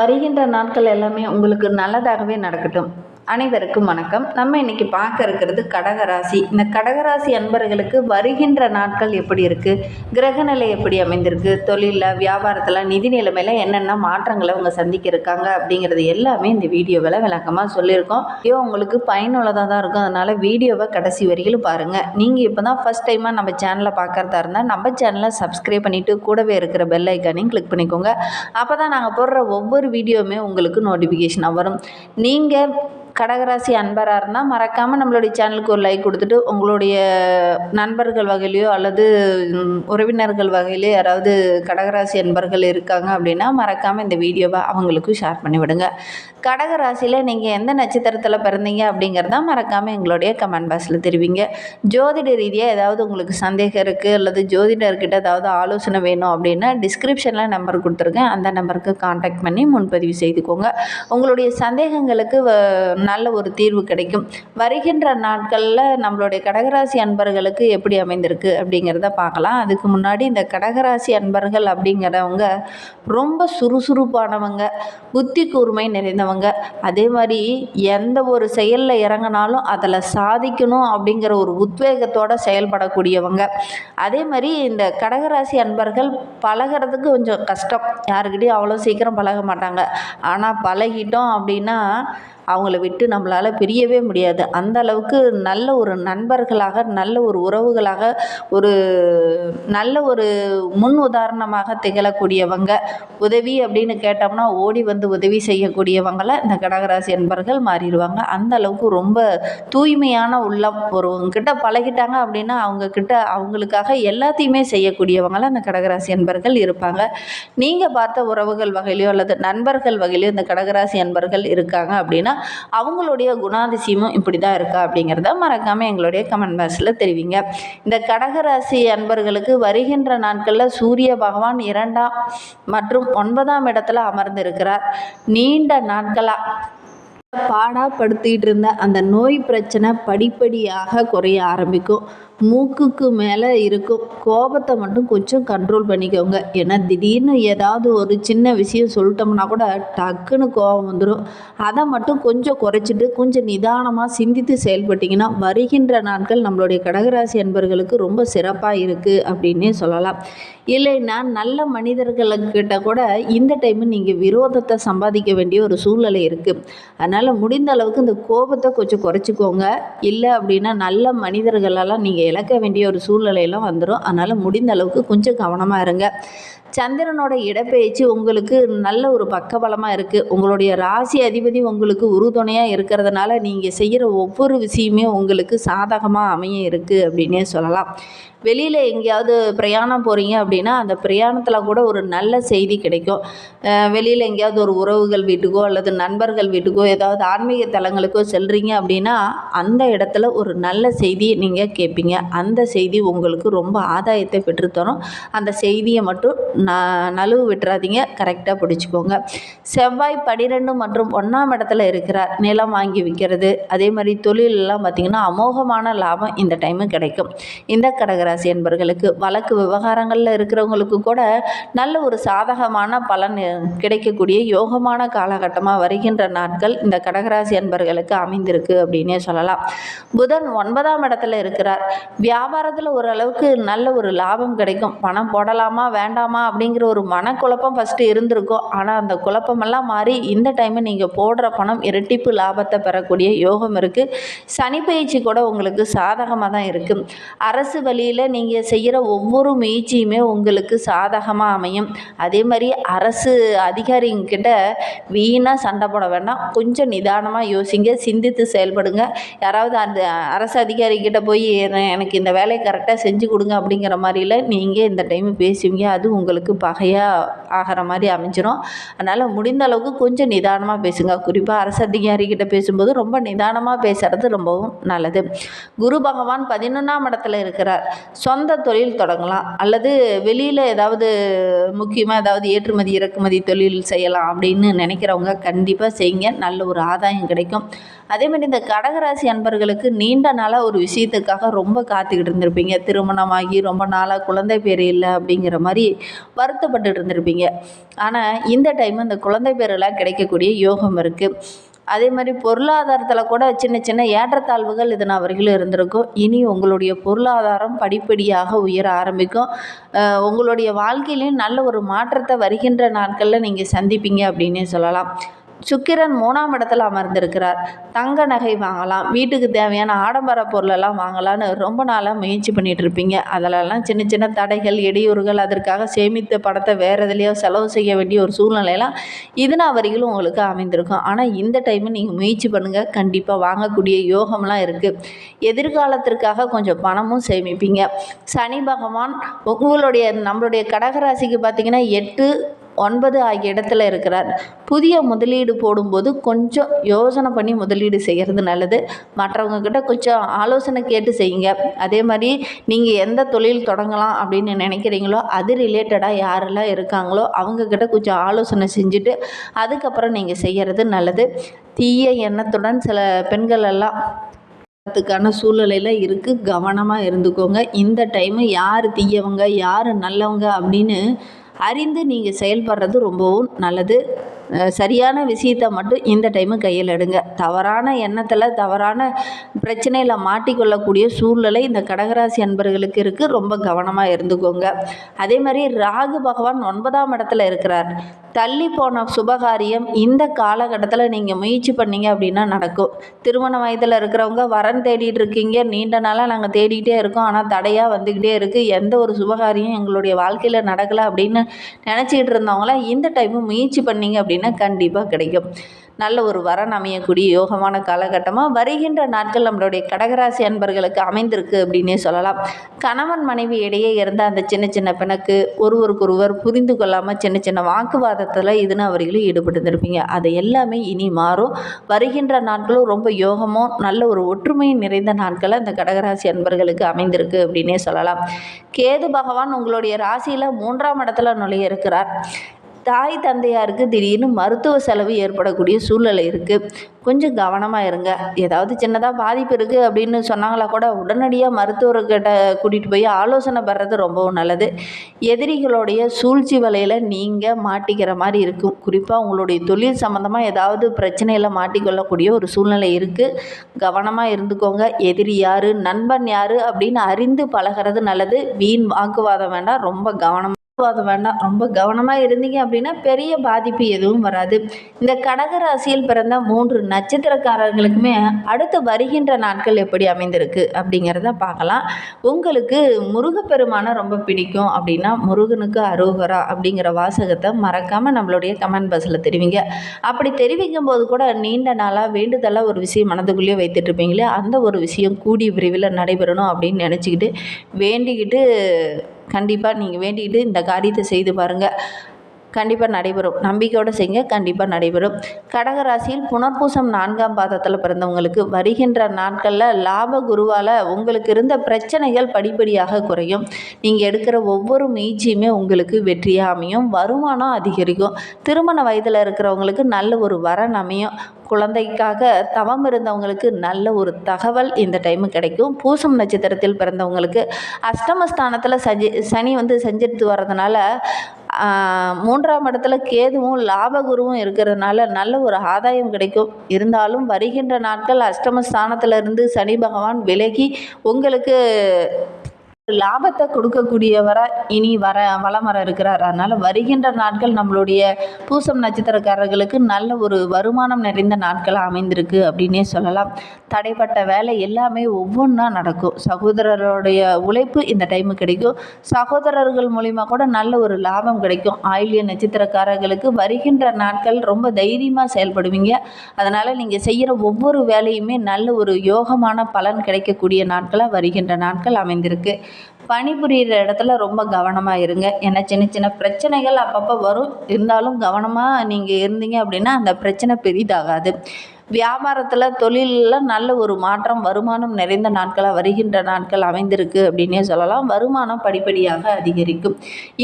வருகின்ற நாட்கள் எல்லாமே உங்களுக்கு நல்லதாகவே நடக்கட்டும். அனைவருக்கும் வணக்கம். நம்ம இன்னைக்கு பார்க்க இருக்கிறது கடகராசி. இந்த கடகராசி அன்பர்களுக்கு வருகின்ற நாட்கள் எப்படி இருக்குது கிரகநிலை எப்படி அமைந்திருக்கு? தொழிலில் வியாபாரத்தில் நிதி நிலைமையில் என்னென்ன மாற்றங்களை அவங்க சந்திக்க இருக்காங்க அப்படிங்கிறது எல்லாமே இந்த வீடியோவில் விளக்கமாக சொல்லியிருக்கோம். ஐயோ உங்களுக்கு பயனுள்ளதாக தான் இருக்கும். அதனால் வீடியோவை கடைசி வரையிலும் பாருங்கள் நீங்கள் இப்போ தான் ஃபஸ்ட் டைமாக நம்ம சேனலை பார்க்குறதா இருந்தால் நம்ம சேனலை சப்ஸ்கிரைப் பண்ணிவிட்டு கூடவே இருக்கிற பெல் ஐக்கானையும் கிளிக் பண்ணிக்கோங்க. அப்போ தான் நாங்கள் போடுற ஒவ்வொரு வீடியோவுமே உங்களுக்கு நோட்டிஃபிகேஷனாக வரும். நீங்கள் கடகராசி அன்பராக இருந்தால் மறக்காமல் நம்மளுடைய சேனலுக்கு ஒரு லைக் கொடுத்துட்டு உங்களுடைய நண்பர்கள் வகையிலையோ அல்லது உறவினர்கள் வகையிலையோ யாராவது கடகராசி அன்பர்கள் இருக்காங்க அப்படின்னா மறக்காமல் இந்த வீடியோவை அவங்களுக்கும் ஷேர் பண்ணி விடுங்க. கடகராசியில் நீங்கள் எந்த நட்சத்திரத்தில் பிறந்தீங்க அப்படிங்கிறத மறக்காமல் எங்களுடைய கமெண்ட் பாக்ஸில் தெரிவிங்க. ஜோதிட ரீதியாக ஏதாவது உங்களுக்கு சந்தேகம் இருக்குது அல்லது ஜோதிடர்கிட்ட ஏதாவது ஆலோசனை வேணும் அப்படின்னா டிஸ்கிரிப்ஷனில் நம்பர் கொடுத்துருக்கேன். அந்த நம்பருக்கு காண்டாக்ட் பண்ணி முன்பதிவு செய்துக்கோங்க. உங்களுடைய சந்தேகங்களுக்கு வ- நல்ல ஒரு தீர்வு கிடைக்கும். வருகின்ற நாட்களில் நம்மளுடைய கடகராசி அன்பர்களுக்கு எப்படி அமைந்திருக்கு அப்படிங்கிறத பார்க்கலாம். அதுக்கு முன்னாடி இந்த கடகராசி அன்பர்கள் அப்படிங்கிறவங்க ரொம்ப சுறுசுறுப்பானவங்க புத்தி கூர்மை நிறைந்தவங்க. அதே மாதிரி எந்த ஒரு செயலில் இறங்கினாலும் அதில் சாதிக்கணும் அப்படிங்கிற ஒரு உத்வேகத்தோடு செயல்படக்கூடியவங்க. அதே மாதிரி இந்த கடகராசி அன்பர்கள் பழகுறதுக்கு கொஞ்சம் கஷ்டம். யாருக்கிட்டையும் அவ்வளோ சீக்கிரம் பழக மாட்டாங்க. ஆனால் பழகிட்டோம் அப்படின்னா அவங்கள விட்டு நம்மளால் பிரியவே முடியாது. அந்த அளவுக்கு நல்ல ஒரு நண்பர்களாக நல்ல ஒரு உறவுகளாக ஒரு நல்ல ஒரு முன் உதாரணமாக திகழக்கூடியவங்க உதவி அப்படின்னு கேட்டோம்னா ஓடி வந்து உதவி செய்யக்கூடியவங்களை இந்த கடகராசி என்பர்கள் மாறிடுவாங்க. அந்த அளவுக்கு ரொம்ப தூய்மையான உள்ளம் ஒருவங்கக்கிட்ட பழகிட்டாங்க அப்படின்னா அவங்கக்கிட்ட அவங்களுக்காக எல்லாத்தையுமே செய்யக்கூடியவங்களாம் அந்த கடகராசி என்பர்கள் இருப்பாங்க. நீங்கள் பார்த்த உறவுகள் வகையிலையோ அல்லது நண்பர்கள் வகையிலையோ இந்த கடகராசி என்பர்கள் இருக்காங்க அப்படின்னா அவங்களுடைய குணாதிசயமும் இப்படி தான் இருக்கா அப்படிங்கிறத மறக்காமல் எங்களுடைய கமெண்ட் பாக்ஸில் தெரிவிங்க. இந்த கடகராசி அன்பர்களுக்கு வருகின்ற நாட்களில் சூரிய பகவான் இரண்டாம் மற்றும் ஒன்பதாம் இடத்துல அமர்ந்திருக்கிறார். நீண்ட நாட்களாக பாடாப்படுத்திட்டு இருந்த அந்த நோய் பிரச்சனை படிப்படியாக குறைய ஆரம்பிக்கும். மூக்குக்கு மேலே இருக்கும் கோபத்தை மட்டும் கொஞ்சம் கண்ட்ரோல் பண்ணிக்கோங்க. ஏன்னா திடீர்னு ஏதாவது ஒரு சின்ன விஷயம் சொல்லிட்டோம்னா கூட டக்குன்னு கோபம் வந்துடும் அதை மட்டும் கொஞ்சம் குறைச்சிட்டு கொஞ்சம் நிதானமாக சிந்தித்து செயல்பட்டிங்கன்னா வருகின்ற நாட்கள் நம்மளுடைய கடகராசி அன்பர்களுக்கு ரொம்ப சிறப்பாக இருக்குது அப்படின்னே சொல்லலாம். இல்லைன்னா நல்ல மனிதர்கள்கிட்ட கூட இந்த டைமு நீங்கள் விரோதத்தை சம்பாதிக்க வேண்டிய ஒரு சூழ்நிலை இருக்குது அதனால் முடிந்த அளவுக்கு இந்த கோபத்தை கொஞ்சம் குறைச்சிக்கோங்க. இல்லை அப்படின்னா நல்ல மனிதர்களெல்லாம் நீங்கள் இழக்க வேண்டிய ஒரு சூழ்நிலையெல்லாம் வந்துடும் அதனால் முடிந்த அளவுக்கு கொஞ்சம் கவனமாக இருங்க. சந்திரனோட இடப்பெயர்ச்சி உங்களுக்கு நல்ல ஒரு பக்கபலமாக இருக்குது உங்களுடைய ராசி அதிபதி உங்களுக்கு உறுதுணையாக இருக்கிறதுனால நீங்கள் செய்கிற ஒவ்வொரு விஷயமே உங்களுக்கு சாதகமாக அமைய இருக்குது அப்படின்னே சொல்லலாம். வெளியில் எங்கேயாவது பிரயாணம் போகிறீங்க அப்படின்னா அந்த பிரயாணத்தில் கூட ஒரு நல்ல செய்தி கிடைக்கும். வெளியில் எங்கேயாவது ஒரு உறவுகள் வீட்டுக்கோ அல்லது நண்பர்கள் வீட்டுக்கோ ஏதாவது ஆன்மீக தலங்களுக்கோ செல்கிறீங்க அப்படின்னா அந்த இடத்துல ஒரு நல்ல செய்தியை நீங்கள் கேட்பீங்க அந்த செய்தி உங்களுக்கு ரொம்ப ஆதாயத்தை பெற்றுத்தரும். அந்த செய்தியை மட்டும் ந நழுவு விட்டுறாதீங்க. கரெக்டாக பிடிச்சிக்கோங்க. செவ்வாய் பனிரெண்டு மற்றும் ஒன்றாம் இடத்துல இருக்கிறார். நிலம் வாங்கி விற்கிறது. அதே மாதிரி தொழிலெல்லாம் பார்த்திங்கன்னா அமோகமான லாபம் இந்த டைமு கிடைக்கும். இந்த கடகராசி என்பர்களுக்கு வழக்கு விவகாரங்களில் இருக்கிறவங்களுக்கு கூட நல்ல ஒரு சாதகமான பலன் கிடைக்கக்கூடிய யோகமான காலகட்டமாக வருகின்ற நாட்கள் இந்த கடகராசி அன்பர்களுக்கு அமைந்திருக்கு அப்படின்னே சொல்லலாம். புதன் ஒன்பதாம் இடத்துல இருக்கிறார். வியாபாரத்தில் ஓரளவுக்கு நல்ல ஒரு லாபம் கிடைக்கும். பணம் போடலாமா வேண்டாமா அப்படிங்கிற ஒரு மனக்குழப்பம் ஃபஸ்ட்டு இருந்திருக்கும். ஆனால் அந்த குழப்பமெல்லாம் மாறி இந்த டைமு நீங்கள் போடுற பணம் இரட்டிப்பு லாபத்தை பெறக்கூடிய யோகம் இருக்குது சனி பயிற்சி கூட உங்களுக்கு சாதகமாக தான் இருக்குது அரசு வழியில் நீங்கள் செய்கிற ஒவ்வொரு முயற்சியுமே உங்களுக்கு சாதகமாக அமையும். அதே மாதிரி அரசு அதிகாரிங்கிட்ட வீணாக சண்டை போட வேண்டாம். கொஞ்சம் நிதானமாக யோசிங்க சிந்தித்து செயல்படுங்க. யாராவது அந்த அரசு அதிகாரிக்கிட்ட போய் எனக்கு இந்த வேலையை கரெக்டாக செஞ்சு கொடுங்க அப்படிங்கிற மாதிரில நீங்கள் இந்த டைம் பேசுவீங்க. அது உங்களுக்கு பகையாக ஆகிற மாதிரி அமைஞ்சிரும். அதனால் முடிந்த அளவுக்கு கொஞ்சம் நிதானமாக பேசுங்க. குறிப்பாக அரசு அதிகாரிக்கிட்ட பேசும்போது ரொம்ப நிதானமாக பேசுகிறது ரொம்பவும் நல்லது. குரு பகவான் பதினொன்றாம் இடத்துல இருக்கிறார். சொந்த தொழில் தொடங்கலாம். அல்லது வெளியில் ஏதாவது முக்கியமாக ஏதாவது ஏற்றுமதி இறக்குமதி தொழில் செய்யலாம் அப்படின்னு நினைக்கிறவங்க கண்டிப்பாக செய்யுங்க. நல்ல ஒரு ஆதாயம் கிடைக்கும். அதே மாதிரி இந்த கடகராசி அன்பர்களுக்கு நீண்ட நாளாக ஒரு விஷயத்துக்காக ரொம்ப காத்துக்கிட்டு இருந்திருப்பீங்க. திருமணமாகி ரொம்ப நாளாக குழந்தை பேர் இல்லை அப்படிங்கிற மாதிரி வருத்தப்பட்டுட்டு இருந்திருப்பீங்க. ஆனால் இந்த டைம் இந்த குழந்தை பேரெல்லாம் கிடைக்கக்கூடிய யோகம் இருக்குது அதே மாதிரி பொருளாதாரத்தில் கூட சின்ன சின்ன ஏற்றத்தாழ்வுகள் இதன் வரைக்கும் இருந்திருக்கும். இனி உங்களுடைய பொருளாதாரம் படிப்படியாக உயர ஆரம்பிக்கும். உங்களுடைய வாழ்க்கையிலையும் நல்ல ஒரு மாற்றத்தை வருகின்ற நாட்களில் நீங்கள் சந்திப்பீங்க அப்படின்னே சொல்லலாம். சுக்கிரன் மூணாம் இடத்துல அமர்ந்திருக்கிறார். தங்க நகை வாங்கலாம் வீட்டுக்கு தேவையான ஆடம்பர பொருளெல்லாம் வாங்கலான்னு ரொம்ப நாளாக முயற்சி பண்ணிட்டு இருப்பீங்க. அதிலெல்லாம் சின்ன சின்ன தடைகள் இடையூறுகள் அதற்காக சேமித்த பணத்தை வேறு எதுலேயோ செலவு செய்ய வேண்டிய ஒரு சூழ்நிலையெல்லாம் இதுனா வரையிலும் உங்களுக்கு அமைந்திருக்கும். ஆனால் இந்த டைமு நீங்கள் முயற்சி பண்ணுங்கள் கண்டிப்பாக வாங்கக்கூடிய யோகம்லாம் இருக்குது எதிர்காலத்திற்காக கொஞ்சம் பணமும் சேமிப்பீங்க. சனி பகவான் உங்களுடைய நம்மளுடைய கடகராசிக்கு பார்த்தீங்கன்னா எட்டு ஒன்பது ஆகிய இடத்துல இருக்கிறார். புதிய முதலீடு போடும்போது கொஞ்சம் யோசனை பண்ணி முதலீடு செய்கிறது நல்லது. மற்றவங்க கிட்ட கொஞ்சம் ஆலோசனை கேட்டு செய்யுங்க. அதே மாதிரி நீங்கள் எந்த தொழில் தொடங்கலாம் அப்படின்னு நினைக்கிறீங்களோ அது ரிலேட்டடாக யாரெல்லாம் இருக்காங்களோ அவங்கக்கிட்ட கொஞ்சம் ஆலோசனை செஞ்சுட்டு அதுக்கப்புறம் நீங்கள் செய்கிறது நல்லது. தீய எண்ணத்துடன் சில பெண்கள் எல்லாம் த்துக்கான சூழ்நிலையில் இருக்குது கவனமாக இருந்துக்கோங்க. இந்த டைமு யார் தீயவங்க யார் நல்லவங்க அப்படின்னு அறிந்து நீங்கள் செயல்படுறது ரொம்பவும் நல்லது. சரியான விஷயத்தை மட்டும் இந்த டைமு கையில் எடுங்க. தவறான எண்ணத்தில் தவறான பிரச்சனையில் மாட்டிக்கொள்ளக்கூடிய சூழ்நிலை இந்த கடகராசி அன்பர்களுக்கு இருக்குது ரொம்ப கவனமாக இருந்துக்கோங்க. அதே மாதிரி ராகு பகவான் ஒன்பதாம் இடத்துல இருக்கிறார். தள்ளி போன சுபகாரியம் இந்த காலகட்டத்தில் நீங்கள் முயற்சி பண்ணீங்க அப்படின்னா நடக்கும். திருமண வயதில் இருக்கிறவங்க வரன் தேடிட்டு இருக்கீங்க. நீண்ட நாளாக நாங்கள் தேடிக்கிட்டே இருக்கோம். ஆனால் தடையாக வந்துக்கிட்டே இருக்குது எந்த ஒரு சுபகாரியம் எங்களுடைய வாழ்க்கையில் நடக்கலை அப்படின்னு நினச்சிக்கிட்டு இருந்தவங்களாம் இந்த டைமும் முயற்சி பண்ணீங்க அப்படின்னா கண்டிப்பாக கிடைக்கும். நல்ல ஒரு வரன் அமையக்கூடிய யோகமான காலகட்டமாக வருகின்ற நாட்கள் நம்மளுடைய கடகராசி அன்பர்களுக்கு அமைந்திருக்கு அப்படின்னே சொல்லலாம். கணவன் மனைவி இடையே இருந்த அந்த சின்ன சின்ன பிணக்கு ஒருவருக்கொருவர் புரிந்து கொள்ளாமல் சின்ன சின்ன வாக்குவாதத்தில் இதுன்னு அவர்களும் ஈடுபட்டுருப்பீங்க அது எல்லாமே இனி மாறும். வருகின்ற நாட்களும் ரொம்ப யோகமும் நல்ல ஒரு ஒற்றுமையும் நிறைந்த நாட்களை அந்த கடகராசி அன்பர்களுக்கு அமைந்திருக்கு அப்படின்னே சொல்லலாம். கேது பகவான் உங்களுடைய ராசியில் மூன்றாம் இடத்துல நுழைய இருக்கிறார். தாய் தந்தையாருக்கு திடீர்னு மருத்துவ செலவு ஏற்படக்கூடிய சூழ்நிலை இருக்குது கொஞ்சம் கவனமாக இருங்க. ஏதாவது சின்னதாக பாதிப்பு இருக்குது அப்படின்னு சொன்னாங்களா கூட உடனடியாக மருத்துவர்கிட்ட கூட்டிகிட்டு போய் ஆலோசனை பெறது ரொம்பவும் நல்லது. எதிரிகளுடைய சூழ்ச்சி வலையில் நீங்கள் மாட்டிக்கிற மாதிரி இருக்கும். குறிப்பாக உங்களுடைய தொழில் சம்மந்தமாக ஏதாவது பிரச்சனையில் மாட்டிக்கொள்ளக்கூடிய ஒரு சூழ்நிலை இருக்குது கவனமாக இருந்துக்கோங்க. எதிரி யார்? நண்பன் யார்? அப்படின்னு அறிந்து பழகிறது நல்லது. வீண் வாக்குவாதம் வேண்டாம். ரொம்ப கவனமாக அது வேண்டாம். ரொம்ப கவனமாக இருந்தீங்க அப்படின்னா பெரிய பாதிப்பு எதுவும் வராது. இந்த கடக ராசியில் பிறந்த மூன்று நட்சத்திரக்காரர்களுக்குமே அடுத்து வருகின்ற நாட்கள் எப்படி அமைந்திருக்கு அப்படிங்கிறத பார்க்கலாம். உங்களுக்கு முருகப்பெருமானை ரொம்ப பிடிக்கும் அப்படின்னா முருகனுக்கு அரோகரா அப்படிங்கிற வாசகத்தை மறக்காமல் நம்மளுடைய கமெண்ட் பாக்ஸில் தெரிவிங்க. அப்படி தெரிவிக்கும் போது கூட நீண்ட நாளாக வேண்டுதலாக ஒரு விஷயம் மனதுக்குள்ளேயே வைத்துட்டு இருப்பீங்களே அந்த ஒரு விஷயம் கூடிய விரைவில் நடைபெறணும் அப்படின்னு நினச்சிக்கிட்டு வேண்டிக்கிட்டு கண்டிப்பாக நீங்கள் வேண்டிக்கிட்டு இந்த காரியத்தை செய்து பாருங்கள் கண்டிப்பாக நடைபெறும். நம்பிக்கையோடு செய்யுங்க கண்டிப்பாக நடைபெறும். கடகராசியில் புனர்பூசம் நான்காம் பாதத்தில் பிறந்தவங்களுக்கு வருகின்ற நாட்களில் லாப குருவால் உங்களுக்கு இருந்த பிரச்சனைகள் படிப்படியாக குறையும். நீங்கள் எடுக்கிற ஒவ்வொரு முயற்சியுமே உங்களுக்கு வெற்றியாக அமையும். வருமானம் அதிகரிக்கும். திருமண வயதில் இருக்கிறவங்களுக்கு நல்ல ஒரு வரன் அமையும். குழந்தைக்காக தவம் இருந்தவங்களுக்கு நல்ல ஒரு தகவல் இந்த டைமு கிடைக்கும். பூசம் நட்சத்திரத்தில் பிறந்தவங்களுக்கு அஷ்டமஸ்தானத்தில் சஜி சனி வந்து செஞ்சுட்டு வர்றதுனால மூன்றாம் இடத்துல கேதுவும் லாபகுருவும் இருக்கிறதுனால நல்ல ஒரு ஆதாயம் கிடைக்கும். இருந்தாலும் வருகின்ற நாட்கள் அஷ்டமஸ்தானத்துல இருந்து சனி பகவான் விலகி உங்களுக்கு லாபத்தை கொடுக்கக்கூடியவராக இனி வர வலம் வர இருக்கிறார். அதனால் வருகின்ற நாட்கள் நம்மளுடைய பூசம் நட்சத்திரக்காரர்களுக்கு நல்ல ஒரு வருமானம் நிறைந்த நாட்களாக அமைந்திருக்கு அப்படின்னே சொல்லலாம். தடைப்பட்ட வேலை எல்லாமே ஒவ்வொன்றா நடக்கும். சகோதரருடைய உழைப்பு இந்த டைமு கிடைக்கும். சகோதரர்கள் மூலிமா கூட நல்ல ஒரு லாபம் கிடைக்கும். ஆயிலிய நட்சத்திரக்காரர்களுக்கு வருகின்ற நாட்கள் ரொம்ப தைரியமாக செயல்படுவீங்க. அதனால் நீங்கள் செய்கிற ஒவ்வொரு வேலையுமே நல்ல ஒரு யோகமான பலன் கிடைக்கக்கூடிய நாட்களாக வருகின்ற நாட்கள் அமைந்திருக்கு. பணிபுரிகிற இடத்துல ரொம்ப கவனமாக இருங்க. ஏன்னா சின்ன சின்ன பிரச்சனைகள் அப்பப்போ வரும். இருந்தாலும் கவனமாக நீங்கள் இருந்தீங்க அப்படின்னா அந்த பிரச்சனை பெரிதாகாது. வியாபாரத்தில் தொழிலில் நல்ல ஒரு மாற்றம் வருமானம் நிறைந்த நாட்களாக வருகின்ற நாட்கள் அமைந்திருக்கு அப்படின்னே சொல்லலாம். வருமானம் படிப்படியாக அதிகரிக்கும்.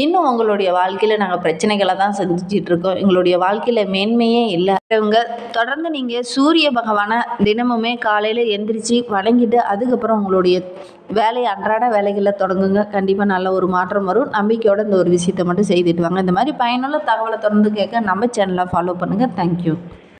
இன்னும் உங்களுடைய வாழ்க்கையில் நாங்கள் பிரச்சனைகளை தான் சந்திச்சிட்டு இருக்கோம். எங்களுடைய வாழ்க்கையில் மேன்மையே இல்லை. இவங்க தொடர்ந்து நீங்கள் சூரிய பகவானை தினமுமே காலையில் எந்திரிச்சு வணங்கிட்டு அதுக்கப்புறம் உங்களுடைய வேலையை அன்றாட வேலைகளை தொடங்குங்க. கண்டிப்பாக நல்ல ஒரு மாற்றம் வரும். நம்பிக்கையோடு இந்த ஒரு விஷயத்தை மட்டும் செய்துட்டு வாங்க. இந்த மாதிரி பயனுள்ள தகவலை தொடர்ந்து கேட்க நம்ம சேனலை ஃபாலோ பண்ணுங்கள் தேங்க்யூ